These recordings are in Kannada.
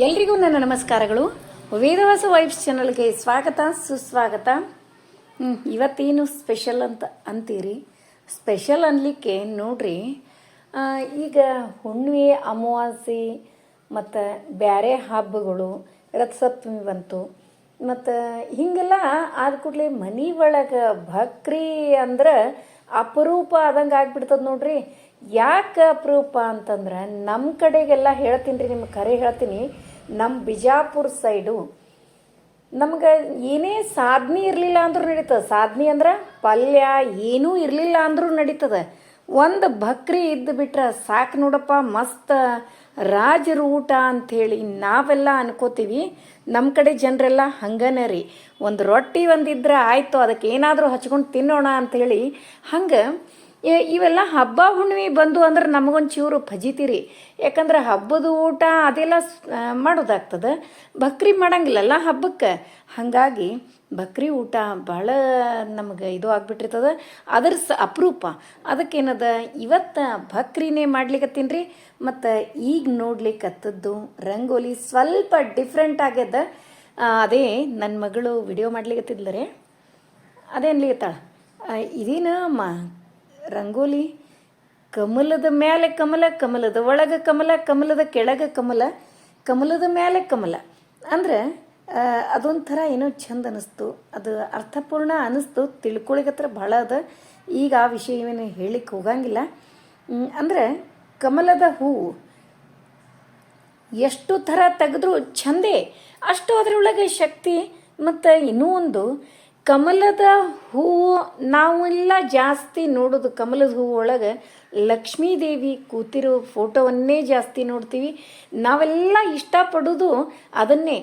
ಎಲ್ರಿಗೂ ನನ್ನ ನಮಸ್ಕಾರಗಳು. ವೇದವಾಸ ವೈಬ್ಸ್ ಚಾನಲ್ಗೆ ಸ್ವಾಗತ, ಸುಸ್ವಾಗತ. ಇವತ್ತೇನು ಸ್ಪೆಷಲ್ ಅಂತ ಅಂತೀರಿ? ಸ್ಪೆಷಲ್ ಅನ್ಲಿಕ್ಕೆ ನೋಡ್ರಿ ಈಗ ಹುಣ್ಣಿಮೆ, ಅಮಾವಾಸ್ಯೆ, ಮತ್ತು ಬೇರೆ ಹಬ್ಬಗಳು, ರಥಸಪ್ತಮಿ ಬಂತು. ಮತ್ತು ಹೀಗೆಲ್ಲ ಆದ ಕೂಡಲೇ ಮನೆ ಒಳಗೆ ಭಕ್ರಿ ಅಂದ್ರೆ ಅಪರೂಪ ಆದಂಗೆ ಆಗ್ಬಿಡ್ತದೆ ನೋಡ್ರಿ. ಯಾಕೆ ಅಪರೂಪ ಅಂತಂದ್ರೆ ನಮ್ಮ ಕಡೆಗೆಲ್ಲ ಹೇಳ್ತೀನಿ ರೀ ನಿಮ್ಗೆ ಕರೆ ಹೇಳ್ತೀನಿ. ನಮ್ಮ ಬಿಜಾಪುರ ಸೈಡು ನಮ್ಗೆ ಏನೇ ಸಾಧನೆ ಇರಲಿಲ್ಲ ಅಂದ್ರೂ ನಡೀತದೆ. ಸಾಧನೆ ಅಂದ್ರೆ ಪಲ್ಯ ಏನೂ ಇರಲಿಲ್ಲ ಅಂದ್ರೂ ನಡೀತದೆ. ಒಂದು ಬಕ್ರಿ ಇದ್ದು ಬಿಟ್ರೆ ಸಾಕು ನೋಡಪ್ಪ, ಮಸ್ತ್ ರಾಜರ ಊಟ ಅಂಥೇಳಿ ನಾವೆಲ್ಲ ಅನ್ಕೋತೀವಿ. ನಮ್ಮ ಕಡೆ ಜನರೆಲ್ಲ ಹಂಗನೇ ರೀ. ಒಂದು ರೊಟ್ಟಿ ಒಂದಿದ್ರೆ ಆಯಿತು, ಅದಕ್ಕೆ ಏನಾದರೂ ಹಚ್ಕೊಂಡು ತಿನ್ನೋಣ ಅಂಥೇಳಿ ಹಂಗೆ ಇವೆಲ್ಲ ಹಬ್ಬ ಹುಣ್ಣಿಮೆ ಬಂದು ಅಂದ್ರೆ ನಮಗೊಂದು ಚೂರು ಫಜಿತೀರಿ ಯಾಕಂದ್ರೆ ಹಬ್ಬದ ಊಟ ಅದೆಲ್ಲ ಮಾಡೋದಾಗ್ತದೆ. ಬಕ್ರಿ ಮಾಡಂಗಿಲ್ಲಲ್ಲ ಹಬ್ಬಕ್ಕೆ. ಹಾಗಾಗಿ ಬಕ್ರಿ ಊಟ ಭಾಳ ನಮಗೆ ಇದು ಆಗ್ಬಿಟ್ಟಿರ್ತದೆ. ಅದ್ರ ಸ, ಅಪರೂಪ. ಅದಕ್ಕೇನದ, ಇವತ್ತು ಬಕ್ರಿನೇ ಮಾಡ್ಲಿಕ್ಕತ್ತೀನಿ ರೀ. ಮತ್ತು ಈಗ ನೋಡ್ಲಿಕ್ಕತ್ತದ್ದು ರಂಗೋಲಿ ಸ್ವಲ್ಪ ಡಿಫ್ರೆಂಟ್ ಆಗ್ಯದ. ಅದೇ ನನ್ನ ಮಗಳು ವಿಡಿಯೋ ಮಾಡ್ಲಿಕ್ಕತ್ತಿದ್ಲು ಅದೇ ಅನ್ಲಿಕ್ಕತ್ತಾಳ ಇದೇನು ಮ ರಂಗೋಲಿ, ಕಮಲದ ಮೇಲೆ ಕಮಲ, ಕಮಲದ ಒಳಗೆ ಕಮಲ, ಕಮಲದ ಕೆಳಗೆ ಕಮಲ, ಕಮಲದ ಮೇಲೆ ಕಮಲ. ಅಂದ್ರೆ ಅದೊಂಥರ ಏನೋ ಚಂದ ಅನಿಸ್ತು. ಅದು ಅರ್ಥಪೂರ್ಣ ಅನ್ನಿಸ್ತು ತಿಳ್ಕೊಳಿಗತ್ರ ಭಾಳ ಅದ. ಈಗ ಆ ವಿಷಯವೇನು ಹೇಳಿಕ್ಕೆ ಹೋಗಂಗಿಲ್ಲ. ಅಂದ್ರೆ, ಕಮಲದ ಹೂವು ಎಷ್ಟು ಥರ ತೆಗೆದ್ರೂ ಚಂದೇ. ಅಷ್ಟು ಅದರೊಳಗೆ ಶಕ್ತಿ, ಮತ್ತು ಇನ್ನೂ ಒಂದು ಕಮಲದ ಹೂವು ನಾವೆಲ್ಲ ಜಾಸ್ತಿ ನೋಡೋದು. ಕಮಲದ ಹೂವು ಒಳಗೆ ಲಕ್ಷ್ಮೀದೇವಿ ಕೂತಿರೋ ಫೋಟೋವನ್ನೇ ಜಾಸ್ತಿ ನೋಡ್ತೀವಿ. ನಾವೆಲ್ಲ ಇಷ್ಟಪಡೋದು ಅದನ್ನೇ.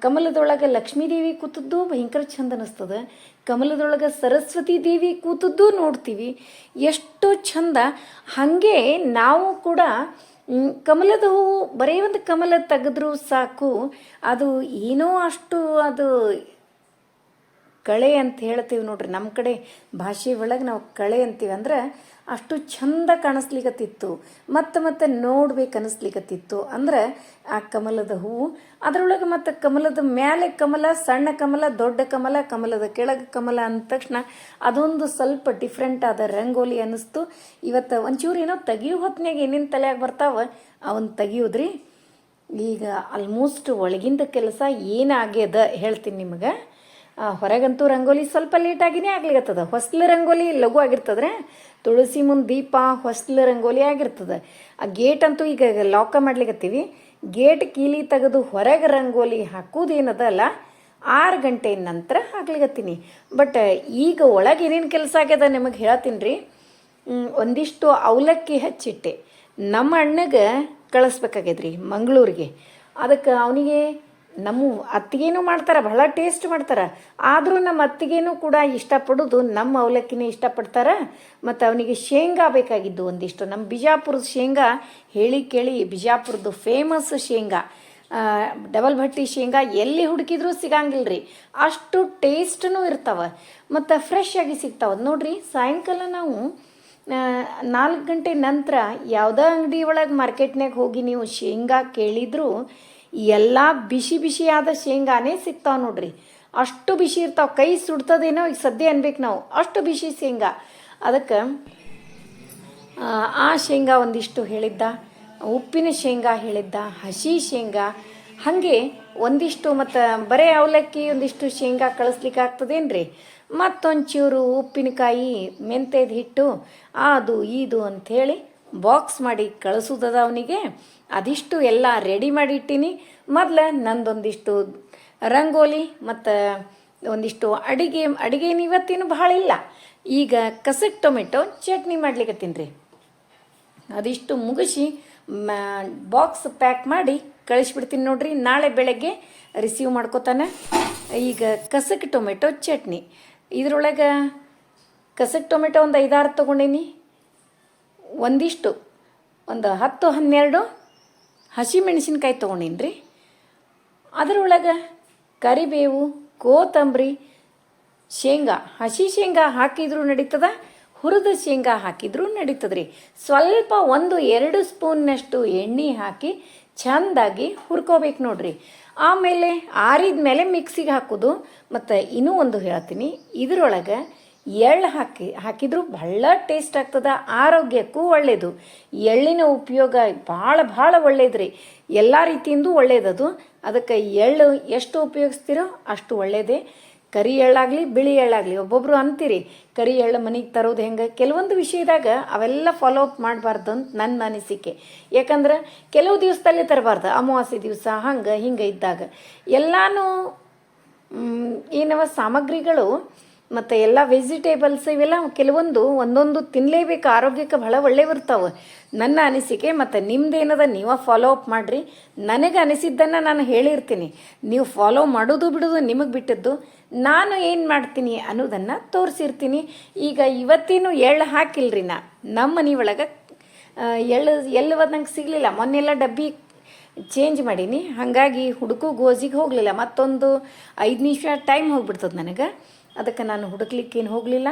ಕಮಲದೊಳಗೆ ಕಮಲದೊಳಗೆ ಲಕ್ಷ್ಮೀದೇವಿ ಕೂತದ್ದು ಭಯಂಕರ ಚಂದ ಅನ್ನಿಸ್ತದೆ ಕಮಲದೊಳಗೆ ಸರಸ್ವತಿ ದೇವಿ ಕೂತದ್ದು ನೋಡ್ತೀವಿ. ಎಷ್ಟು ಚಂದ. ಹಾಗೆ ನಾವು ಕೂಡ ಕಮಲದ ಹೂವು ಬರೀ ಒಂದು ಕಮಲ ತೆಗೆದ್ರೂ ಸಾಕು. ಅದು ಏನೋ ಅಷ್ಟು ಅದು ಕಳೆ ಅಂತ ಹೇಳ್ತೀವಿ ನೋಡ್ರಿ. ನಮ್ಮ ಕಡೆ ಭಾಷೆ ಒಳಗೆ ನಾವು ಕಳೆ ಅಂತೀವಿ ಅಂದ್ರೆ ಅಷ್ಟು ಚಂದ ಕಾಣಿಸ್ಲಿಕತ್ತಿತ್ತು. ಮತ್ತೆ ಮತ್ತೆ ನೋಡ್ಬೇಕು ಅನಿಸ್ಲಿಕತ್ತಿತ್ತು. ಅಂದ್ರೆ ಆ ಕಮಲದ ಹೂವು, ಅದರೊಳಗೆ ಮತ್ತೆ ಕಮಲದ ಮೇಲೆ ಕಮಲ, ಸಣ್ಣ ಕಮಲ, ದೊಡ್ಡ ಕಮಲ, ಕಮಲದ ಕೆಳಗೆ ಕಮಲ ಅಂದ ತಕ್ಷಣ ಅದೊಂದು ಸ್ವಲ್ಪ ಡಿಫ್ರೆಂಟ್ ಆದ ರಂಗೋಲಿ ಅನ್ನಿಸ್ತು. ಇವತ್ತು ಒಂಚೂರು ಏನೋ ತೆಗಿಯೋ ಹೊತ್ನ್ಯಾಗ ಏನೇನು ತಲೆಯಾಗ ಬರ್ತಾವ, ಅವನ್ ತೆಗಿಯೋದ್ರಿ. ಈಗ ಆಲ್ಮೋಸ್ಟ್ ಒಳಗಿಂದ ಕೆಲಸ ಏನಾಗ್ಯದ ಹೇಳ್ತೀನಿ ನಿಮಗೆ. ಹೊರಗಂತೂ ರಂಗೋಲಿ ಸ್ವಲ್ಪ ಲೇಟಾಗಿನೇ ಆಗ್ಲಿಕತ್ತದ. ಹೊಸ್ಲು ರಂಗೋಲಿ ಲಘು ಆಗಿರ್ತದ್ರೆ ತುಳಸಿ ಮುಂದೆ ದೀಪ ಹೊಸ್ಲು ರಂಗೋಲಿ ಆಗಿರ್ತದೆ. ಆ ಗೇಟ್ ಅಂತೂ ಈಗ ಲಾಕ ಮಾಡ್ಲಿಕ್ಕತ್ತೀವಿ ಗೇಟ್ ಕೀಲಿ ತೆಗೆದು ಹೊರಗೆ ರಂಗೋಲಿ ಹಾಕೋದೇನದಲ್ಲ, ಆರು ಗಂಟೆ ನಂತರ ಹಾಕ್ಲಿಕ್ಕತ್ತೀನಿ ಬಟ್ ಈಗ ಒಳಗೆ ಏನೇನು ಕೆಲಸ ಆಗ್ಯದ ನಿಮಗೆ ಹೇಳತ್ತೀನಿ ರೀ ಒಂದಿಷ್ಟು ಅವಲಕ್ಕಿ ಹಚ್ಚಿಟ್ಟೆ. ನಮ್ಮ ಅಣ್ಣಗೆ ಕಳಿಸ್ಬೇಕಾಗ್ಯದ್ರಿ ಮಂಗಳೂರಿಗೆ. ಅದಕ್ಕೆ ಅವನಿಗೆ ನಮ್ಮ ಅತ್ತಿಗೇನು ಮಾಡ್ತಾರೆ, ಬಹಳ ಟೇಸ್ಟ್ ಮಾಡ್ತಾರೆ. ಆದರೂ ನಮ್ಮ ಅತ್ತಿಗೇನು ಕೂಡ ಇಷ್ಟಪಡೋದು, ನಮ್ಮ ಅವಲಕ್ಕಿನೇ ಇಷ್ಟಪಡ್ತಾರೆ. ಮತ್ತು ಅವನಿಗೆ ಶೇಂಗಾ ಬೇಕಾಗಿದ್ದು ಒಂದಿಷ್ಟು. ನಮ್ಮ ಬಿಜಾಪುರದ ಶೇಂಗಾ, ಹೇಳಿ ಕೇಳಿ, ಬಿಜಾಪುರದ್ದು ಫೇಮಸ್ ಶೇಂಗಾ. ಡಬಲ್ ಭಟ್ಟಿ ಶೇಂಗಾ ಎಲ್ಲಿ ಹುಡುಕಿದ್ರೂ ಸಿಗಂಗಿಲ್ಲ ರೀ ಅಷ್ಟು ಟೇಸ್ಟೂ ಇರ್ತಾವ. ಮತ್ತು ಫ್ರೆಶ್ ಆಗಿ ಸಿಗ್ತಾವೆ. ನೋಡ್ರಿ, ಸಾಯಂಕಾಲ ನಾವು ನಾಲ್ಕು ಗಂಟೆ ನಂತರ ಯಾವುದೇ ಅಂಗಡಿ ಒಳಗೆ ಮಾರ್ಕೆಟ್ನಾಗ ಹೋಗಿ ನೀವು ಶೇಂಗಾ ಕೇಳಿದ್ರು ಎಲ್ಲ ಬಿಸಿ ಬಿಸಿಯಾದ ಶೇಂಗಾನೇ ಸಿಗ್ತಾವೆ ನೋಡ್ರಿ. ಅಷ್ಟು ಬಿಸಿ ಇರ್ತಾವೆ ಕೈ ಸುಡ್ತದೇನೋ ಈಗ ಸದ್ಯ ಅನ್ಬೇಕು ನಾವು. ಅಷ್ಟು ಬಿಸಿ ಶೇಂಗಾ. ಅದಕ್ಕೆ ಆ, ಶೇಂಗಾ ಒಂದಿಷ್ಟು ಹೇಳಿದ್ದ ಉಪ್ಪಿನ ಶೇಂಗಾ ಹೇಳಿದ್ದ ಹಸಿ ಶೇಂಗಾ. ಹಾಗೆ ಒಂದಿಷ್ಟು ಮತ್ತು ಬರೇ ಅವಲಕ್ಕಿ ಒಂದಿಷ್ಟು ಶೇಂಗಾ ಕಳಿಸ್ಲಿಕ್ಕೆ ಆಗ್ತದೇನ್ರಿ? ಮತ್ತೊಂಚೂರು ಉಪ್ಪಿನಕಾಯಿ ಮೆಂತ್ಯದ ಹಿಟ್ಟು ಅದು ಇದು ಅಂಥೇಳಿ ಬಾಕ್ಸ್ ಮಾಡಿ ಕಳಿಸೋದದ ಅವನಿಗೆ? ಅದಿಷ್ಟು ಎಲ್ಲ ರೆಡಿ ಮಾಡಿ ಇಟ್ಟೀನಿ. ಮೊದಲು ನಂದೊಂದಿಷ್ಟು ರಂಗೋಲಿ ಮತ್ತು ಒಂದಿಷ್ಟು ಅಡಿಗೆ ಅಡಿಗೆ ಇವತ್ತೇನು ಭಾಳ ಇಲ್ಲ. ಈಗ ಕಸಕ್ ಟೊಮೆಟೊ ಚಟ್ನಿ ಮಾಡ್ಲಿಕ್ಕೆ ರೀ. ಅದಿಷ್ಟು ಮುಗಿಸಿ ಬಾಕ್ಸ್ ಪ್ಯಾಕ್ ಮಾಡಿ ಕಳಿಸ್ಬಿಡ್ತೀನಿ ನೋಡ್ರಿ. ನಾಳೆ ಬೆಳಗ್ಗೆ ರಿಸೀವ್ ಮಾಡ್ಕೋತಾನೆ. ಈಗ ಕಸಕ್ ಟೊಮೆಟೊ ಚಟ್ನಿ. ಇದ್ರೊಳಗೆ ಕಸಕ್ ಟೊಮೆಟೊ ಒಂದು ಐದಾರು ತೊಗೊಂಡೀನಿ. ಒಂದಿಷ್ಟು, ಒಂದು ಹತ್ತು, ಹನ್ನೆರಡು ಹಸಿಮೆಣಸಿನ್ಕಾಯಿ ತೊಗೊಂಡಿನಿ ರೀ ಅದರೊಳಗೆ ಕರಿಬೇವು, ಕೋತಂಬರಿ, ಶೇಂಗಾ, ಹಸಿ ಶೇಂಗಾ ಹಾಕಿದ್ರೂ ನಡೀತದ, ಹುರಿದ ಶೇಂಗಾ ನಡೀತದೆ ನಡೀತದ್ರಿ. ಸ್ವಲ್ಪ ಒಂದು ಎರಡು ಸ್ಪೂನ್ನಷ್ಟು ಎಣ್ಣೆ ಹಾಕಿ ಚೆಂದಾಗಿ ಹುರ್ಕೋಬೇಕು ನೋಡ್ರಿ. ಆಮೇಲೆ ಆರಿದ ಮೇಲೆ ಮಿಕ್ಸಿಗೆ ಹಾಕೋದು. ಮತ್ತು ಇನ್ನೂ ಒಂದು ಹೇಳ್ತೀನಿ, ಇದ್ರೊಳಗೆ ಎಳ್ಳು ಹಾಕಿ, ಹಾಕಿದ್ರು ಭಾಳ ಟೇಸ್ಟ್ ಆಗ್ತದ, ಆರೋಗ್ಯಕ್ಕೂ ಒಳ್ಳೆಯದು ಎಳ್ಳಿನ ಉಪಯೋಗ ಭಾಳ ಭಾಳ ಒಳ್ಳೇದ್ರಿ. ಎಲ್ಲ ರೀತಿಯಿಂದೂ ಒಳ್ಳೇದದು. ಅದಕ್ಕೆ ಎಳ್ಳು ಎಷ್ಟು ಉಪಯೋಗಿಸ್ತೀರೋ ಅಷ್ಟು ಒಳ್ಳೆಯದೇ ಕರಿ ಎಳ್ಳಾಗಲಿ, ಬಿಳಿ ಎಳ್ಳಾಗಲಿ, ಒಬ್ಬೊಬ್ರು ಅಂತೀರಿ, ಕರಿ ಎಳ್ಳು ಮನೆಗೆ ತರೋದು ಹೆಂಗೆ? ಕೆಲವೊಂದು ವಿಷಯದಾಗ ಅವೆಲ್ಲ ಫಾಲೋ ಅಪ್ ಮಾಡಬಾರ್ದು ಅಂತ ನನ್ನ ಅನಿಸಿಕೆ. ಯಾಕಂದ್ರೆ ಕೆಲವು ದಿವಸದಲ್ಲೇ ತರಬಾರ್ದು. ಅಮಾವಾಸ್ಯೆ ದಿವಸ, ಹಂಗೆ, ಹಿಂಗೆ ಇದ್ದಾಗ. ಎಲ್ಲಾನು ಏನವ ಸಾಮಗ್ರಿಗಳು ಮತ್ತು ಎಲ್ಲ ವೆಜಿಟೇಬಲ್ಸ್ ಇವೆಲ್ಲ ಕೆಲವೊಂದು ಒಂದೊಂದು ತಿನ್ನಲೇಬೇಕು ಆರೋಗ್ಯಕ್ಕೆ ಬಹಳ ಒಳ್ಳೆವಿರ್ತಾವೆ ನನ್ನ ಅನಿಸಿಕೆ ಮತ್ತು ನಿಮ್ದೇನದ ನೀವು ಫಾಲೋ ಅಪ್ ಮಾಡಿರಿ. ನನಗೆ ಅನಿಸಿದ್ದನ್ನು ನಾನು ಹೇಳಿರ್ತೀನಿ. ನೀವು ಫಾಲೋ ಮಾಡೋದು ಬಿಡೋದು ನಿಮಗೆ ಬಿಟ್ಟಿದ್ದು. ನಾನು ಏನು ಮಾಡ್ತೀನಿ ಅನ್ನೋದನ್ನು ತೋರಿಸಿರ್ತೀನಿ. ಈಗ ಇವತ್ತೇನು ಎಳ್ಳು ಹಾಕಿಲ್ರಿ ನಾ. ನಮ್ಮ ಮನೆ ಒಳಗೆ ಎಳ್ಳು ಎಳ್ಳು ನಂಗೆ ಸಿಗಲಿಲ್ಲ. ಮೊನ್ನೆಲ್ಲ ಡಬ್ಬಿ ಚೇಂಜ್ ಮಾಡೀನಿ. ಹಾಗಾಗಿ ಹುಡುಕು ಗೋಜಿಗೆ ಹೋಗಲಿಲ್ಲ. ಮತ್ತೊಂದು ಐದು ನಿಮಿಷ ಟೈಮ್ ಹೋಗ್ಬಿಡ್ತದೆ ನನಗೆ. ಅದಕ್ಕೆ ನಾನು ಹುಡುಕ್ಲಿಕ್ಕೇನು ಹೋಗಲಿಲ್ಲ.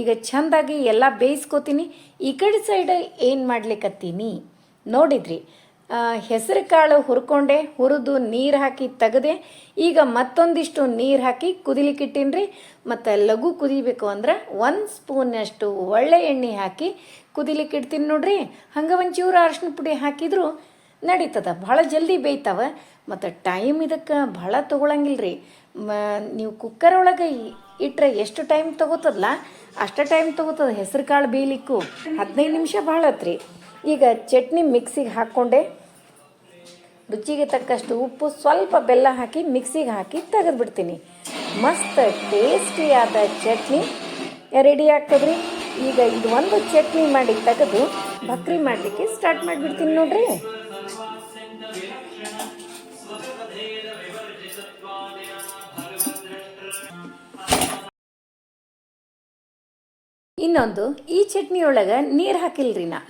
ಈಗ ಚೆಂದಾಗಿ ಎಲ್ಲ ಬೇಯಿಸ್ಕೋತೀನಿ. ಈ ಕಡೆ ಸೈಡ್ ಏನು ಮಾಡ್ಲಿಕ್ಕತ್ತೀನಿ ನೋಡಿದ್ರಿ. ಹೆಸರು ಕಾಳು ಹುರ್ಕೊಂಡೆ, ಹುರಿದು ನೀರು ಹಾಕಿ ತೆಗೆದೆ, ಈಗ ಮತ್ತೊಂದಿಷ್ಟು ನೀರು ಹಾಕಿ ಕುದಿಲಿಕ್ಕಿಟ್ಟೀನಿ ಮತ್ತು ಲಘು ಕುದಿಬೇಕು ಅಂದ್ರೆ ಒಂದು ಸ್ಪೂನಷ್ಟು ಒಳ್ಳೆ ಎಣ್ಣೆ ಹಾಕಿ ಕುದಿಲಿಕ್ಕಿಡ್ತೀನಿ ನೋಡ್ರಿ. ಹಂಗೆ ಒಂಚೂರು ಅರಶಿನ ಪುಡಿ ಹಾಕಿದ್ರು ನಡೀತದ. ಭಾಳ ಜಲ್ದಿ ಬೇಯ್ತಾವ. ಮತ್ತು ಟೈಮ್ ಇದಕ್ಕೆ ಭಾಳ ತೊಗೊಳಂಗಿಲ್ಲ ರೀ ಮ, ನೀವು ಕುಕ್ಕರ್ ಒಳಗೆ ಇಟ್ಟರೆ ಎಷ್ಟು ಟೈಮ್ ತಗೋತದಲ್ಲ ಅಷ್ಟು ಟೈಮ್ ತೊಗೋತದ ಹೆಸರು ಕಾಳು ಬೇಯಲಿಕ್ಕೂ ಹದಿನೈದು ನಿಮಿಷ ಭಾಳ ಹತ್ರಿ ಈಗ ಚಟ್ನಿ ಮಿಕ್ಸಿಗೆ ಹಾಕ್ಕೊಂಡೆ ರುಚಿಗೆ ತಕ್ಕಷ್ಟು ಉಪ್ಪು, ಸ್ವಲ್ಪ ಬೆಲ್ಲ ಹಾಕಿ ಮಿಕ್ಸಿಗೆ ಹಾಕಿ ತೆಗೆದ್ಬಿಡ್ತೀನಿ. ಮಸ್ತ್ ಟೇಸ್ಟಿಯಾದ ಚಟ್ನಿ ರೆಡಿ ಆಗ್ತದ್ರಿ. ಈಗ ಇದು ಒಂದು ಚಟ್ನಿ ಮಾಡಿ ತೆಗೆದು ಬಕ್ರಿ ಮಾಡಲಿಕ್ಕೆ ಸ್ಟಾರ್ಟ್ ಮಾಡಿಬಿಡ್ತೀನಿ ನೋಡ್ರಿ. ಇನ್ನೊಂದು, ಈ ಚಟ್ನಿ ಒಳಗೆ ನೀರು ಹಾಕಿಲ್ರಿ ನಾ.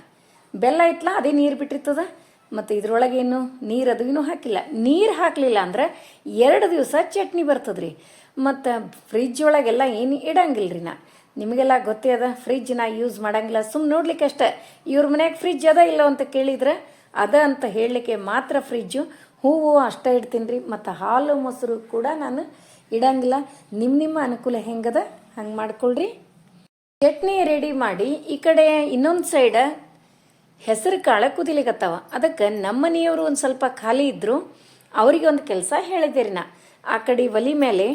ಬೆಲ್ಲ ಇಟ್ಲ ಅದೇ ನೀರು ಬಿಟ್ಟಿರ್ತದ. ಮತ್ತು ಇದ್ರೊಳಗೇನು ನೀರು ಅದು ಏನೂ ಹಾಕಿಲ್ಲ. ನೀರು ಹಾಕಲಿಲ್ಲ ಅಂದ್ರೆ ಎರಡು ದಿವಸ ಚಟ್ನಿ ಬರ್ತದ್ರಿ. ಮತ್ತು ಫ್ರಿಜ್ ಒಳಗೆಲ್ಲ ಏನು ಇಡಂಗಿಲ್ಲ ರೀ ನಾ. ನಿಮಗೆಲ್ಲ ಗೊತ್ತೇ ಅದ ಫ್ರಿಜ್ ನಾ ಯೂಸ್ ಮಾಡಂಗಿಲ್ಲ. ಸುಮ್ಮನೆ ನೋಡ್ಲಿಕ್ಕೆ ಅಷ್ಟೇ. ಇವ್ರ ಮನ್ಯಾಗ ಫ್ರಿಜ್ ಅದ ಇಲ್ಲ ಅಂತ ಕೇಳಿದ್ರೆ, ಅದ ಅಂತ ಹೇಳಲಿಕ್ಕೆ ಮಾತ್ರ ಫ್ರಿಜ್ಜು ಹೂವು ಅಷ್ಟೇ ಇಡ್ತೀನಿ ರೀ ಮತ್ತು ಹಾಲು, ಮೊಸರು ಕೂಡ ನಾನು ಇಡಂಗಿಲ್ಲ. ನಿಮ್ಮ ನಿಮ್ಮ ಅನುಕೂಲ ಹೆಂಗದ? ಹಂಗೆ ಮಾಡ್ಕೊಳ್ರಿ. ಚಟ್ನಿ ರೆಡಿ ಮಾಡಿ ಈ ಕಡೆ ಇನ್ನೊಂದು ಸೈಡ ಹೆಸರು ಕಾಳು ಕುದಿಲಿಕತ್ತಾವ. ಅದಕ್ಕೆ ನಮ್ಮ ಮನೆಯವರು ಒಂದು ಸ್ವಲ್ಪ ಖಾಲಿ ಇದ್ದರು ಅವರಿಗೆ ಒಂದು ಕೆಲಸ ಹೇಳಿದೆ ನಾ. ಆ ಕಡೆ ಒಲಿ ಮೇಲೆ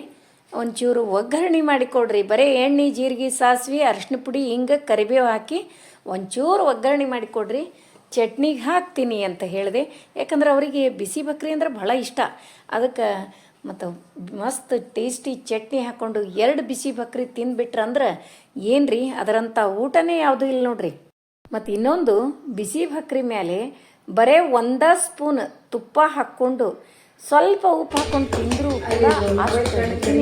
ಒಂಚೂರು ಒಗ್ಗರಣೆ ಮಾಡಿಕೊಡ್ರಿ ಬರೀ ಎಣ್ಣೆ, ಜೀರಿಗೆ, ಸಾಸಿವೆ ಅರಿಶಿನ ಪುಡಿ, ಹಿಂಗೆ ಕರಿಬೇವು ಹಾಕಿ ಒಂಚೂರು ಒಗ್ಗರಣೆ ಮಾಡಿಕೊಡ್ರಿ ಚಟ್ನಿಗೆ ಹಾಕ್ತೀನಿ ಅಂತ ಹೇಳಿದೆ. ಯಾಕಂದ್ರೆ ಅವರಿಗೆ ಬಿಸಿ ಬಕ್ರಿ ಅಂದ್ರೆ ಭಾಳ ಇಷ್ಟ. ಅದಕ್ಕೆ ಮತ್ತು ಮಸ್ತ್ ಟೇಸ್ಟಿ ಚಟ್ನಿ ಹಾಕ್ಕೊಂಡು ಎರಡು ಬಿಸಿ ಬಕ್ರಿ ತಿಂದ್ಬಿಟ್ರಂದ್ರೆ ಏನ್ರಿ? ಅದರಂಥ ಊಟನೇ ಯಾವುದೂ ಇಲ್ಲ ನೋಡ್ರಿ. ಮತ್ತು ಇನ್ನೊಂದು ಬಿಸಿ ಬಕ್ರಿ ಮೇಲೆ ಬರೇ ಒಂದ ಸ್ಪೂನ್ ತುಪ್ಪ ಹಾಕ್ಕೊಂಡು ಸ್ವಲ್ಪ ಉಪ್ಪು ಹಾಕ್ಕೊಂಡು ತಿಂದ್ರು ಬಕ್ರಿ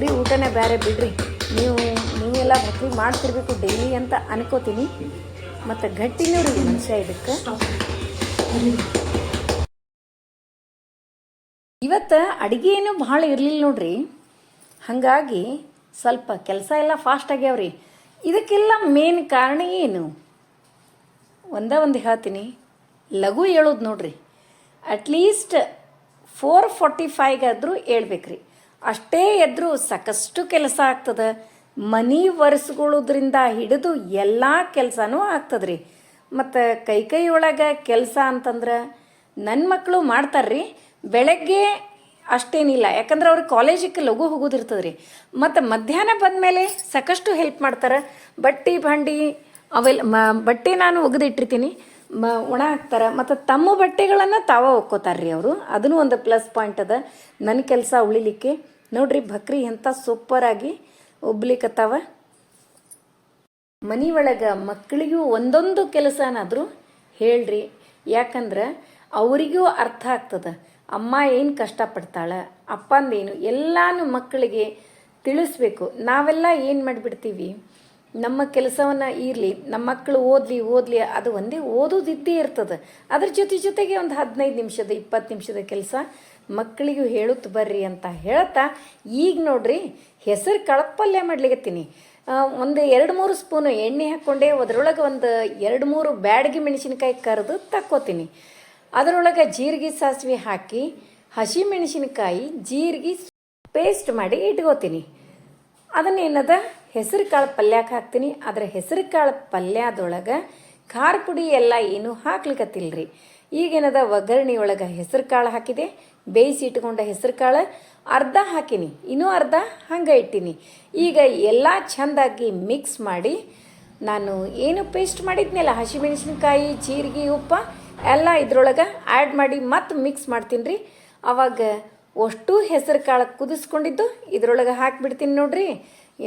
ರೀ. ಊಟನೇ ಬೇರೆ ಬಿಡ್ರಿ. ನೀವು ನೀವೆಲ್ಲ ಬಕ್ರಿ ಮಾಡ್ತಿರ್ಬೇಕು ಡೈಲಿ ಅಂತ ಅನ್ಕೋತೀನಿ. ಮತ್ತು ಗಟ್ಟಿನೂ ರೀ ಮನುಷ್ಯ ಇದಕ್ಕೆ. ಇವತ್ತು ಅಡುಗೆ ಏನು ಭಾಳ ಇರಲಿಲ್ಲ ನೋಡ್ರಿ. ಹಾಗಾಗಿ ಸ್ವಲ್ಪ ಕೆಲಸ ಎಲ್ಲ ಫಾಸ್ಟ್ ಆಗ್ಯಾವ್ರಿ. ಇದಕ್ಕೆಲ್ಲ ಮೇನ್ ಕಾರಣ ಏನು? ಒಂದೇ ಒಂದು ಹೇಳ್ತೀನಿ. ಲಘು ಹೇಳೋದು ನೋಡ್ರಿ. ಅಟ್ಲೀಸ್ಟ್ ಫೋರ್ ಫಾರ್ಟಿ ಫೈವ್ಗಾದರೂ ಹೇಳ್ಬೇಕ್ರಿ. ಅಷ್ಟೇ ಎದ್ರು ಸಾಕಷ್ಟು ಕೆಲಸ ಆಗ್ತದೆ. ಮನಿ ಒರೆಸ್ಕೊಳ್ಳೋದ್ರಿಂದ ಹಿಡಿದು ಎಲ್ಲ ಕೆಲಸನೂ ಆಗ್ತದ್ರಿ. ಮತ್ತು ಕೈ ಕೈ ಒಳಗೆ ಕೆಲಸ ಅಂತಂದ್ರೆ ನನ್ನ ಮಕ್ಕಳು ಮಾಡ್ತಾರ್ರಿ. ಬೆಳಗ್ಗೆ ಅಷ್ಟೇನಿಲ್ಲ. ಯಾಕಂದ್ರೆ ಅವ್ರಿಗೆ ಕಾಲೇಜಿಗೆ ಲಘು ಹೋಗೋದಿರ್ತದೆ ರೀ ಮತ್ತು ಮಧ್ಯಾಹ್ನ ಬಂದಮೇಲೆ ಸಾಕಷ್ಟು ಹೆಲ್ಪ್ ಮಾಡ್ತಾರೆ. ಬಟ್ಟೆ, ಭಾಂಡಿ ಅವೆಲ್ಲ ಮ, ಬಟ್ಟೆ ನಾನು ಒಗೆದಿಟ್ಟಿರ್ತೀನಿ. ಮ, ಒಣ ಹಾಕ್ತಾರೆ. ಮತ್ತು ತಮ್ಮ ಬಟ್ಟೆಗಳನ್ನು ತಾವ ಒಕ್ಕೋತಾರೆ ರೀ ಅವರು. ಅದನ್ನು ಒಂದು ಪ್ಲಸ್ ಪಾಯಿಂಟ್ ಅದ. ನನ್ನ ಕೆಲಸ ಉಳಿಲಿಕ್ಕೆ. ನೋಡ್ರಿ ಭಕ್ರಿ ಎಂಥ ಸೂಪರಾಗಿ ಒಬ್ಲಿಕ್ಕತ್ತಾವ ಮನೆ ಒಳಗೆ ಮಕ್ಕಳಿಗೂ ಒಂದೊಂದು ಕೆಲಸನಾದರೂ ಹೇಳ್ರಿ. ಯಾಕಂದ್ರೆ ಅವರಿಗೂ ಅರ್ಥ ಆಗ್ತದೆ. ಅಮ್ಮ ಏನು ಕಷ್ಟಪಡ್ತಾಳೆ ಅಪ್ಪಂದೇನು ಎಲ್ಲಾನು ಮಕ್ಕಳಿಗೆ ತಿಳಿಸ್ಬೇಕು. ನಾವೆಲ್ಲ ಏನು ಮಾಡಿಬಿಡ್ತೀವಿ? ನಮ್ಮ ಕೆಲಸವನ್ನು ಇರಲಿ ನಮ್ಮ ಮಕ್ಕಳು ಓದಲಿ ಓದಲಿ ಅದು ಒಂದೇ ಓದೋದಿದ್ದೇ ಇರ್ತದೆ. ಅದ್ರ ಜೊತೆ ಜೊತೆಗೆ ಒಂದು ಹದಿನೈದು ನಿಮಿಷದ ಇಪ್ಪತ್ತು ನಿಮಿಷದ ಕೆಲಸ ಮಕ್ಕಳಿಗೂ ಹೇಳುತ್ತ ಬರ್ರಿ ಅಂತ ಹೇಳ್ತಾ ಈಗ ನೋಡ್ರಿ ಹೆಸರು ಕಳಪಲ್ಯ ಮಾಡ್ಲಿಕತ್ತೀನಿ. ಆ, ಒಂದು ಎರಡು ಮೂರು ಸ್ಪೂನು ಎಣ್ಣೆ ಹಾಕ್ಕೊಂಡೆ ಅದರೊಳಗೆ ಒಂದು ಎರಡು ಮೂರು ಬ್ಯಾಡಗಿ ಮೆಣಸಿನ್ಕಾಯಿ ಕರೆದು ತಕ್ಕೋತೀನಿ. ಅದರೊಳಗೆ ಜೀರಿಗೆ ಸಾಸಿವೆ ಹಾಕಿ, ಹಸಿಮೆಣಸಿನಕಾಯಿ ಜೀರಿಗೆ ಪೇಸ್ಟ್ ಮಾಡಿ ಇಟ್ಕೋತೀನಿ. ಅದನ್ನೇನದ ಹೆಸರು ಕಾಳು ಪಲ್ಯಕ್ಕೆ ಹಾಕ್ತೀನಿ. ಅದರ ಹೆಸರು ಕಾಳು ಪಲ್ಯದೊಳಗೆ ಖಾರ ಪುಡಿ ಎಲ್ಲ ಏನು ರೀ ಈಗೇನದ? ಒಗ್ಗರಣೆ ಒಳಗೆ ಹೆಸರು ಕಾಳು ಹಾಕಿದೆ. ಬೇಯಿಸಿ ಇಟ್ಕೊಂಡ ಹೆಸರು ಕಾಳು ಅರ್ಧ ಹಾಕಿನಿ. ಇನ್ನೂ ಅರ್ಧ ಹಂಗೆ ಇಟ್ಟಿನಿ. ಈಗ ಎಲ್ಲ ಚೆಂದಾಗಿ ಮಿಕ್ಸ್ ಮಾಡಿ ನಾನು ಏನು ಪೇಸ್ಟ್ ಮಾಡಿದ್ನಲ್ಲ? ಹಸಿಮೆಣಸಿನ್ಕಾಯಿ, ಜೀರಿಗೆ, ಉಪ್ಪ ಎಲ್ಲ ಇದ್ರೊಳಗೆ ಆ್ಯಡ್ ಮಾಡಿ ಮತ್ತೆ ಮಿಕ್ಸ್ ಮಾಡ್ತೀನಿ ರೀ ಅವಾಗ ಅಷ್ಟು ಹೆಸರು ಕಾಳು ಕುದಿಸ್ಕೊಂಡಿದ್ದು ಇದ್ರೊಳಗೆ ಹಾಕಿಬಿಡ್ತೀನಿ ನೋಡ್ರಿ.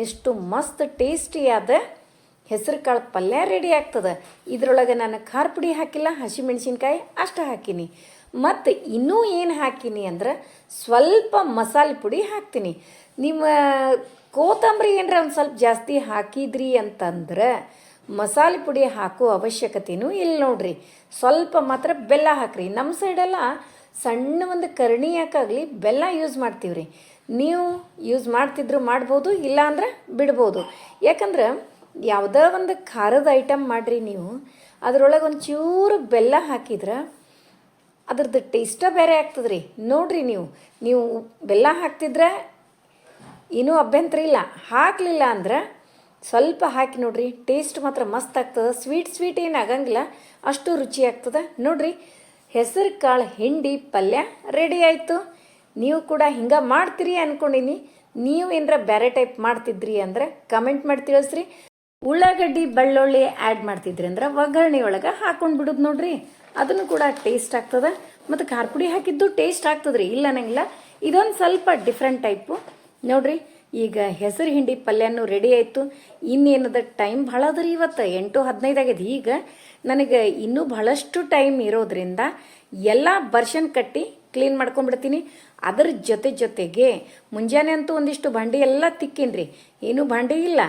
ಎಷ್ಟು ಮಸ್ತ್ ಟೇಸ್ಟಿಯಾದ ಹೆಸರು ಕಾಳು ಪಲ್ಯ ರೆಡಿ ಆಗ್ತದೆ. ಇದ್ರೊಳಗೆ ನಾನು ಖಾರ ಪುಡಿ ಹಾಕಿಲ್ಲ, ಹಸಿಮೆಣಸಿನ್ಕಾಯಿ ಅಷ್ಟು ಹಾಕೀನಿ. ಮತ್ತು ಇನ್ನೂ ಏನು ಹಾಕೀನಿ ಅಂದ್ರೆ ಸ್ವಲ್ಪ ಮಸಾಲೆ ಪುಡಿ ಹಾಕ್ತೀನಿ. ನಿಮ್ಮ ಕೋತಂಬರಿ ಏನರ ಒಂದು ಸ್ವಲ್ಪ ಜಾಸ್ತಿ ಹಾಕಿದ್ರಿ ಅಂತಂದ್ರೆ ಮಸಾಲೆ ಪುಡಿ ಹಾಕೋ ಅವಶ್ಯಕತೆಯೂ ಇಲ್ಲ ನೋಡ್ರಿ. ಸ್ವಲ್ಪ ಮಾತ್ರ ಬೆಲ್ಲ ಹಾಕ್ರಿ. ನಮ್ಮ ಸೈಡೆಲ್ಲ ಸಣ್ಣ ಒಂದು ಕರ್ಣಿ ಯಾಕಾಗಲಿ ಬೆಲ್ಲ ಯೂಸ್ ಮಾಡ್ತೀವಿ ರೀ ನೀವು ಯೂಸ್ ಮಾಡ್ತಿದ್ರು ಮಾಡ್ಬೋದು, ಇಲ್ಲ ಅಂದ್ರೆ ಬಿಡ್ಬೋದು. ಯಾಕಂದ್ರೆ ಯಾವುದೋ ಒಂದು ಖಾರದ ಐಟಮ್ ಮಾಡಿರಿ ನೀವು, ಅದರೊಳಗೆ ಒಂದು ಚೂರು ಬೆಲ್ಲ ಹಾಕಿದ್ರೆ ಅದ್ರದ್ದು ಟೇಸ್ಟ ಬೇರೆ ಆಗ್ತದೆ ರೀ ನೋಡಿರಿ ನೀವು ನೀವು ಬೆಲ್ಲ ಹಾಕ್ತಿದ್ರೆ ಏನೂ ಅಭ್ಯಂತರ ಇಲ್ಲ. ಹಾಕಲಿಲ್ಲ ಅಂದ್ರೆ ಸ್ವಲ್ಪ ಹಾಕಿ ನೋಡ್ರಿ ಟೇಸ್ಟ್ ಮಾತ್ರ ಮಸ್ತ್ ಆಗ್ತದೆ ಸ್ವೀಟ್ ಸ್ವೀಟ್ ಏನು ಆಗಂಗಿಲ್ಲ, ಅಷ್ಟು ರುಚಿ ಆಗ್ತದೆ. ನೋಡ್ರಿ, ಹೆಸರು ಕಾಳು ಹಿಂಡಿ ಪಲ್ಯ ರೆಡಿ ಆಯಿತು. ನೀವು ಕೂಡ ಹಿಂಗೆ ಮಾಡ್ತೀರಿ ಅಂದ್ಕೊಂಡಿನಿ ನೀವು ಏನರ ಬೇರೆ ಟೈಪ್ ಮಾಡ್ತಿದ್ರಿ ಅಂದ್ರೆ ಕಮೆಂಟ್ ಮಾಡಿ ತಿಳಿಸ್ರಿ. ಉಳ್ಳಾಗಡ್ಡಿ, ಬೆಳ್ಳುಳ್ಳಿ ಆ್ಯಡ್ ಮಾಡ್ತಿದ್ರಿ ಅಂದ್ರೆ ಒಗ್ಗರಣೆ ಒಳಗೆ ಹಾಕೊಂಡು ಬಿಡೋದು ನೋಡ್ರಿ. ಅದನ್ನು ಕೂಡ ಟೇಸ್ಟ್ ಆಗ್ತದೆ. ಮತ್ತು ಖಾರ ಪುಡಿ ಹಾಕಿದ್ದು ಟೇಸ್ಟ್ ಆಗ್ತದ್ರಿ. ಇಲ್ಲ ಅನ್ನಂಗಿಲ್ಲ. ಇದೊಂದು ಸ್ವಲ್ಪ ಡಿಫ್ರೆಂಟ್ ಟೈಪು ನೋಡ್ರಿ ಈಗ ಹೆಸರು ಹಿಂಡಿ ಪಲ್ಯನೂ ರೆಡಿ ಆಯಿತು. ಇನ್ನೇನದ ಟೈಮ್ ಭಾಳ ಅದ ರೀ ಇವತ್ತು? ಎಂಟು, ಹದಿನೈದು ಆಗ್ಯದ. ಈಗ ನನಗೆ ಇನ್ನೂ ಬಹಳಷ್ಟು ಟೈಮ್ ಇರೋದ್ರಿಂದ ಎಲ್ಲ ಬರ್ಷನ್ ಕಟ್ಟಿ ಕ್ಲೀನ್ ಮಾಡ್ಕೊಂಡ್ಬಿಡ್ತೀನಿ. ಅದರ ಜೊತೆ ಜೊತೆಗೆ ಮುಂಜಾನೆ ಅಂತೂ ಒಂದಿಷ್ಟು ಭಾಂಡೆ ಎಲ್ಲ ತಿಕ್ಕಿನ್ರಿ. ಏನೂ ಭಾಂಡೆ ಇಲ್ಲ.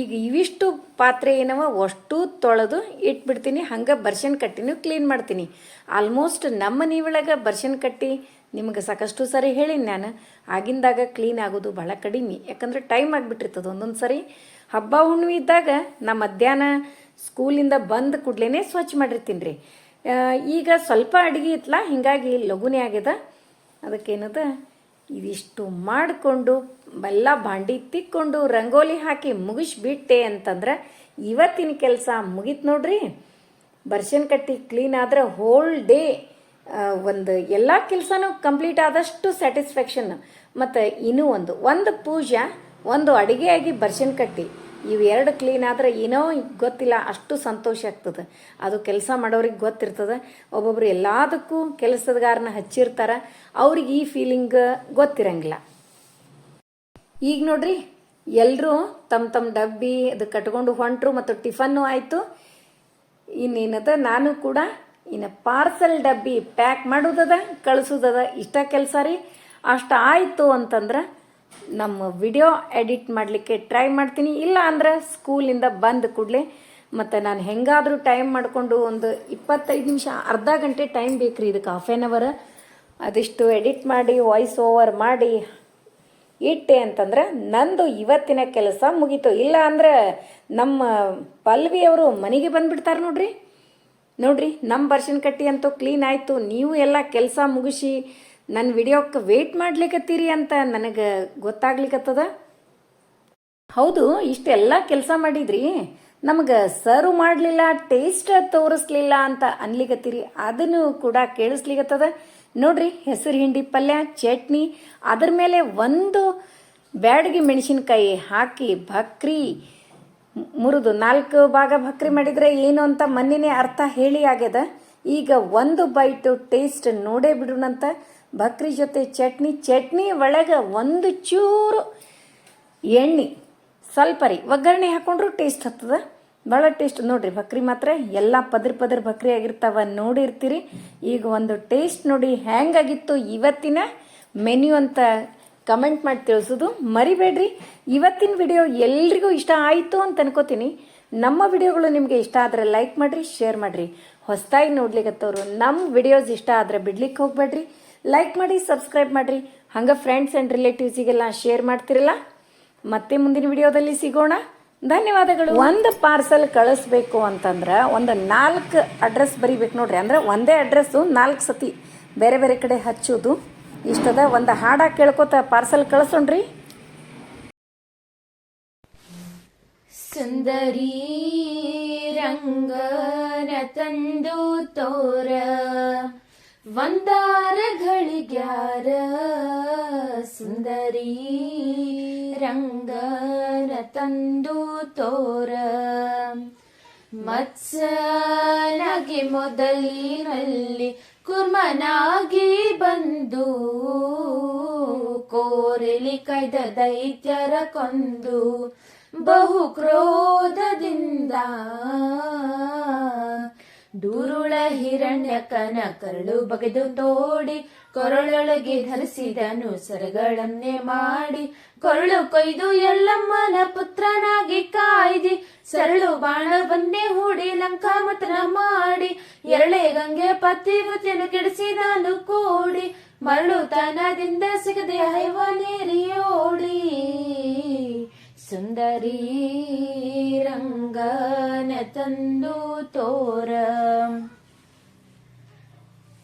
ಈಗ ಇವಿಷ್ಟು ಪಾತ್ರೆ ಏನವ, ಅಷ್ಟು ತೊಳೆದು ಇಟ್ಬಿಡ್ತೀನಿ. ಹಂಗೆ ಬರ್ಷನ್ ಕಟ್ಟಿನೂ ಕ್ಲೀನ್ ಮಾಡ್ತೀನಿ. ಆಲ್ಮೋಸ್ಟ್ ನಮ್ಮ ಮನೆ ಒಳಗೆ ಬರ್ಷನ್ ಕಟ್ಟಿ ನಿಮಗೆ ಸಾಕಷ್ಟು ಸರಿ ಹೇಳೀನಿ ನಾನು. ಆಗಿಂದಾಗ ಕ್ಲೀನ್ ಆಗೋದು ಭಾಳ ಕಡಿಮೆ. ಯಾಕಂದ್ರೆ ಟೈಮ್ ಆಗಿಬಿಟ್ಟಿರ್ತದೆ ಒಂದೊಂದು ಸರಿ. ಹಬ್ಬ ಹುಣ್ಣಿಮೆ ಇದ್ದಾಗ ನಾ ಮಧ್ಯಾಹ್ನ ಸ್ಕೂಲಿಂದ ಬಂದ ಕೂಡಲೇ ಸ್ವಚ್ಛ ಮಾಡಿರ್ತೀನಿ ರೀ. ಈಗ ಸ್ವಲ್ಪ ಅಡುಗೆ ಇತ್ತಲ್ಲ ಹೀಗಾಗಿ ಲಘುನೇ ಆಗ್ಯದ. ಅದಕ್ಕೇನದ? ಇದಿಷ್ಟು ಮಾಡಿಕೊಂಡು, ಎಲ್ಲ ಭಾಂಡಿ ತಿಕ್ಕೊಂಡು, ರಂಗೋಲಿ ಹಾಕಿ ಮುಗಿಸ್ಬಿಟ್ಟೆ ಅಂತಂದ್ರೆ ಇವತ್ತಿನ ಕೆಲಸ ಮುಗೀತು ನೋಡ್ರಿ. ಬರ್ಷನ್ ಕಟ್ಟಿ ಕ್ಲೀನ್ ಆದ್ರೆ ಹೋಲ್ ಡೇ ಒಂದು ಎಲ್ಲ ಕೆಲಸನೂ ಕಂಪ್ಲೀಟ್ ಆದಷ್ಟು ಸ್ಯಾಟಿಸ್ಫ್ಯಾಕ್ಷನ್ ಮತ್ತು ಇನ್ನೂ ಒಂದು ಒಂದು ಪೂಜಾ, ಒಂದು ಅಡುಗೆಯಾಗಿ ಬರ್ಷನ್ ಕಟ್ಟಿ. ಇವೆರಡು ಕ್ಲೀನ್ ಆದ್ರೆ ಏನೋ ಗೊತ್ತಿಲ್ಲ, ಅಷ್ಟು ಸಂತೋಷ ಆಗ್ತದೆ. ಅದು ಕೆಲಸ ಮಾಡೋರಿಗೆ ಗೊತ್ತಿರ್ತದೆ. ಒಬ್ಬೊಬ್ರು ಎಲ್ಲದಕ್ಕೂ ಕೆಲಸದಗಾರನ ಹಚ್ಚಿರ್ತಾರೆ. ಅವ್ರಿಗೆ ಈ ಫೀಲಿಂಗ್ ಗೊತ್ತಿರಂಗಿಲ್ಲ. ಈಗ ನೋಡ್ರಿ ಎಲ್ಲರೂ ತಮ್ಮ ತಮ್ಮ ಡಬ್ಬಿ ಅದು ಕಟ್ಕೊಂಡು ಹೊಂಟ್ರು ಮತ್ತು ಟಿಫನ್ನು ಆಯಿತು. ಇನ್ನೇನದ, ನಾನು ಕೂಡ ಇನ್ನು ಪಾರ್ಸಲ್ ಡಬ್ಬಿ ಪ್ಯಾಕ್ ಮಾಡೋದದ, ಕಳಿಸೋದದ ಇಷ್ಟ ಕೆಲಸ ರೀ. ಅಷ್ಟು ಆಯಿತು ಅಂತಂದ್ರೆ ನಮ್ಮ ವಿಡಿಯೋ ಎಡಿಟ್ ಮಾಡಲಿಕ್ಕೆ ಟ್ರೈ ಮಾಡ್ತೀನಿ. ಇಲ್ಲ ಅಂದ್ರೆ ಸ್ಕೂಲಿಂದ ಬಂದ ಕೂಡಲೇ ಮತ್ತು ನಾನು ಹೆಂಗಾದರೂ ಟೈಮ್ ಮಾಡಿಕೊಂಡು ಒಂದು ಇಪ್ಪತ್ತೈದು ನಿಮಿಷ, ಅರ್ಧ ಗಂಟೆ ಟೈಮ್ ಬೇಕು ರೀ ಇದಕ್ಕೆ ಹಾಫ್ ಆನ್ ಅವರ್ ಅದಿಷ್ಟು ಎಡಿಟ್ ಮಾಡಿ ವಾಯ್ಸ್ ಓವರ್ ಮಾಡಿ ಇಟ್ಟೆ ಅಂತಂದ್ರೆ ನಂದು ಇವತ್ತಿನ ಕೆಲಸ ಮುಗೀತು. ಇಲ್ಲ ಅಂದ್ರೆ ನಮ್ಮ ಪಲ್ವಿ ಅವರು ಮನೆಗೆ ಬಂದ್ಬಿಡ್ತಾರೆ ನೋಡ್ರಿ. ನೋಡ್ರಿ ನಮ್ಮ ಬರ್ಷನ್ ಕಟ್ಟಿ ಅಂತೂ ಕ್ಲೀನ್ ಆಯಿತು. ನೀವು ಎಲ್ಲ ಕೆಲಸ ಮುಗಿಸಿ ನನ್ನ ವಿಡಿಯೋಕ್ಕೆ ವೇಟ್ ಮಾಡ್ಲಿಕ್ಕತ್ತೀರಿ ಅಂತ ನನಗೆ ಗೊತ್ತಾಗ್ಲಿಕ್ಕತ್ತದ ಹೌದು, ಇಷ್ಟೆಲ್ಲ ಕೆಲಸ ಮಾಡಿದ್ರಿ. ನಮಗೆ ಸರ್ವ್ ಮಾಡಲಿಲ್ಲ ಟೇಸ್ಟ್ ತೋರಿಸ್ಲಿಲ್ಲ ಅಂತ ಅನ್ಲಿಕತ್ತೀರಿ. ಅದನ್ನು ಕೂಡ ಕೇಳಿಸ್ಲಿಕ್ಕತ್ತದ ನೋಡ್ರಿ, ಹೆಸರು, ಹಿಂಡಿ, ಪಲ್ಯ, ಚಟ್ನಿ, ಅದರ ಮೇಲೆ ಒಂದು ಬ್ಯಾಡಗಿ ಮೆಣಸಿನ್ಕಾಯಿ ಹಾಕಿ, ಭಕ್ರಿ ಮುರಿದು ನಾಲ್ಕು ಭಾಗ ಭಕ್ರಿ ಮಾಡಿದರೆ ಏನು ಅಂತ ಮನ್ನಿನೇ ಅರ್ಥ ಹೇಳಿ ಆಗ್ಯದ. ಈಗ ಒಂದು ಬೈಟು ಟೇಸ್ಟ್ ನೋಡೇ ಬಿಡೋಣಂತ ಬಕ್ರಿ ಜೊತೆ ಚಟ್ನಿ ಚಟ್ನಿ ಒಳಗೆ ಒಂದು ಚೂರು ಎಣ್ಣೆ, ಸ್ವಲ್ಪ ರೀ ಒಗ್ಗರಣೆ ಹಾಕೊಂಡ್ರು ಟೇಸ್ಟ್ ಹತ್ತದ. ಭಾಳ ಟೇಸ್ಟ್ ನೋಡ್ರಿ ಬಕ್ರಿ ಮಾತ್ರ ಎಲ್ಲ ಪದ್ರ ಪದ್ರ ಬಕ್ರಿ ಆಗಿರ್ತಾವ ನೋಡಿರ್ತೀರಿ. ಈಗ ಒಂದು ಟೇಸ್ಟ್ ನೋಡಿ ಹೆಂಗಾಗಿತ್ತು ಇವತ್ತಿನ ಮೆನ್ಯೂ ಅಂತ ಕಮೆಂಟ್ ಮಾಡಿ ತಿಳಿಸೋದು ಮರಿಬೇಡ್ರಿ. ಇವತ್ತಿನ ವಿಡಿಯೋ ಎಲ್ರಿಗೂ ಇಷ್ಟ ಆಯಿತು ಅಂತ ಅನ್ಕೋತೀನಿ. ನಮ್ಮ ವಿಡಿಯೋಗಳು ನಿಮಗೆ ಇಷ್ಟ ಆದರೆ ಲೈಕ್ ಮಾಡಿರಿ, ಶೇರ್ ಮಾಡಿರಿ. ಹೊಸದಾಗಿ ನೋಡ್ಲಿಕ್ಕತ್ತವ್ರು ನಮ್ಮ ವಿಡಿಯೋಸ್ ಇಷ್ಟ ಆದರೆ ಬಿಡ್ಲಿಕ್ಕೆ ಹೋಗ್ಬೇಡ್ರಿ. ಲೈಕ್ ಮಾಡಿ, ಸಬ್ಸ್ಕ್ರೈಬ್ ಮಾಡಿರಿ. ಹಂಗೆ ಫ್ರೆಂಡ್ಸ್ ಆ್ಯಂಡ್ ರಿಲೇಟಿವ್ಸಿಗೆಲ್ಲ ಶೇರ್ ಮಾಡ್ತಿರಲ್ಲ? ಮತ್ತೆ ಮುಂದಿನ ವಿಡಿಯೋದಲ್ಲಿ ಸಿಗೋಣ. ಧನ್ಯವಾದಗಳು. ಒಂದು ಪಾರ್ಸಲ್ ಕಳಿಸ್ಬೇಕು ಅಂತಂದ್ರೆ ಒಂದು ನಾಲ್ಕು ಅಡ್ರೆಸ್ ಬರಿಬೇಕು ನೋಡ್ರಿ. ಅಂದ್ರೆ ಒಂದೇ ಅಡ್ರೆಸ್ಸು ನಾಲ್ಕು ಸತಿ ಬೇರೆ ಬೇರೆ ಕಡೆ ಹಚ್ಚೋದು. ಇಷ್ಟದ ಒಂದು ಹಾಡ ಕೇಳ್ಕೊತ ಪಾರ್ಸಲ್ ಕಳಿಸೋಣ್ರಿ. ಸುಂದರಿ ರಂಗನ ತಂದು ತೋರ ಒಂದಾರ ಗಳಿಗ್ಯಾರ ಸುಂದರಿ ರಂಗನ ತಂದು ತೋರ ಮತ್ಸನಾಗಿ ಮೊದಲಿನಲ್ಲಿ ಕುರ್ಮನಾಗಿ ಬಂದು ಕೋರೆಲಿ ಕೈದ ದೈತ್ಯರ ಕೊಂದು ಬಹು ಕ್ರೋಧದಿಂದ ದೂರುಳ ಹಿರಣ್ಯಕನ ಕರಳು ಬಗೆದು ತೋಡಿ, ಕೊರಳೊಳಗೆ ಧರಿಸಿದನು ಸರಗಳನ್ನೇ ಮಾಡಿ. ಕೊರಳು ಕೊಯ್ದು ಎಲ್ಲಮ್ಮನ ಪುತ್ರನಾಗಿ ಕಾಯ್ದಿ, ಸರಳು ಬಾಣವನ್ನೇ ಹೂಡಿ ಲಂಕಾಮತನ ಮಾಡಿ. ಎರಳೆ ಗಂಗೆ ಪತಿವತಿಯನ್ನು ಕೆಡಿಸಿದನು ಕೂಡಿ, ಮರಳು ತನದಿಂದ ಸಿಗದೆ ಹೈವನೇರಿಯೋಡಿ. ರಂಗನ ತಂದು ತೋರ.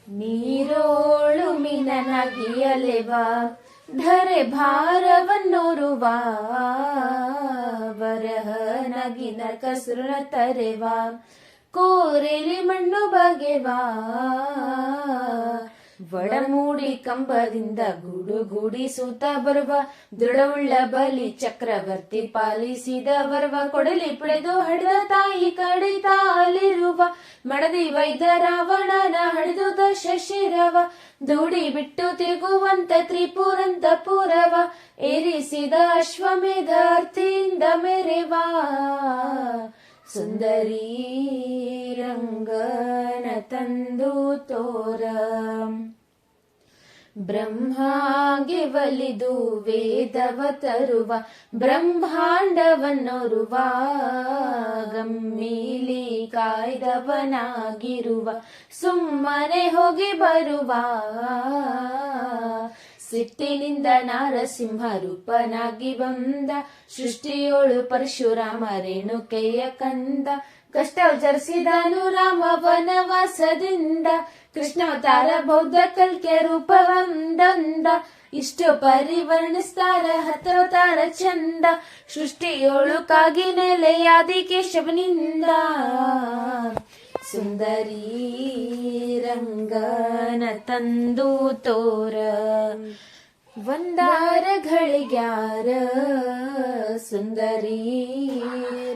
ನೀರೋಳು ಮಿನನಗಿಯಲೆವ ಧರೆ ಭಾರವನ್ನೋರುವ ಬರಹ ನಗಿನ ಕಸುರ ತರೆವ ಕೋರೆಲಿ ಮಣ್ಣು ಬಗೆವಾ ಒಡಮೂಡಿ ಕಂಬದಿಂದ ಗೂಡು ಸೂತ ಬರುವ ದೃಢವುಳ್ಳ ಬಲಿ ಚಕ್ರವರ್ತಿ ಪಾಲಿಸಿದ ಬರುವ ಕೊಡಲಿ ಪಡೆದು ಹಡೆದ ತಾಯಿ ಕಡಿತಾಲಿರುವ ಮಡದಿ ವೈದ್ಯ ರಾವಣನ ಹಡೆದುದ ಶಶಿರವ. ಧೂಡಿ ಬಿಟ್ಟು ತಿರುಗುವಂತ ತ್ರಿಪುರಂತ ಪುರವ ಏರಿಸಿದ ಅಶ್ವಮೇಧ ಮೆರೆವಾ. ಸುಂದರಿ ರಂಗನ ತಂದು ತೋರ. ಬ್ರಹ್ಮಗೆ ಒಲಿದು ವೇದವ ತರುವ ಬ್ರಹ್ಮಾಂಡವನ್ನೊರುವ ಗಮ್ಮೀಲಿ ಕಾಯ್ದವನಾಗಿರುವ ಸುಮ್ಮನೆ ಹೋಗಿ ಬರುವ. ಸಿಟ್ಟಿನಿಂದ ನಾರಸಿಂಹ ರೂಪನಾಗಿ ಬಂದ ಸೃಷ್ಟಿಯೋಳು ಪರಶುರಾಮ ರೇಣುಕೆಯ ಕಂದ. ಕಷ್ಟ ಜರಿಸಿದನು ರಾಮ ವನವಾಸದಿಂದ. ಕೃಷ್ಣವತಾರ ಬೌದ್ಧ ಕಲ್ಕೆ ರೂಪವಂದಂದ. ಇಷ್ಟು ಪರಿವರ್ಣಿಸ್ತಾರ ಹತ್ತವತಾರ ಚಂದ. ಸೃಷ್ಟಿಯೋಳು ಕಾಗಿ ನೆಲೆಯಾದಿ ಕೇಶವನಿಂದ. ಸುಂದರಿ ರಂಗನ ತಂದು ತೋರ ಒಂದಾರ ಗಳಿಗ್ಯಾರ ಸುಂದರಿ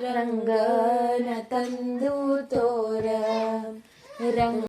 ರಂಗನ ತಂದು ತೋರ ರಂಗ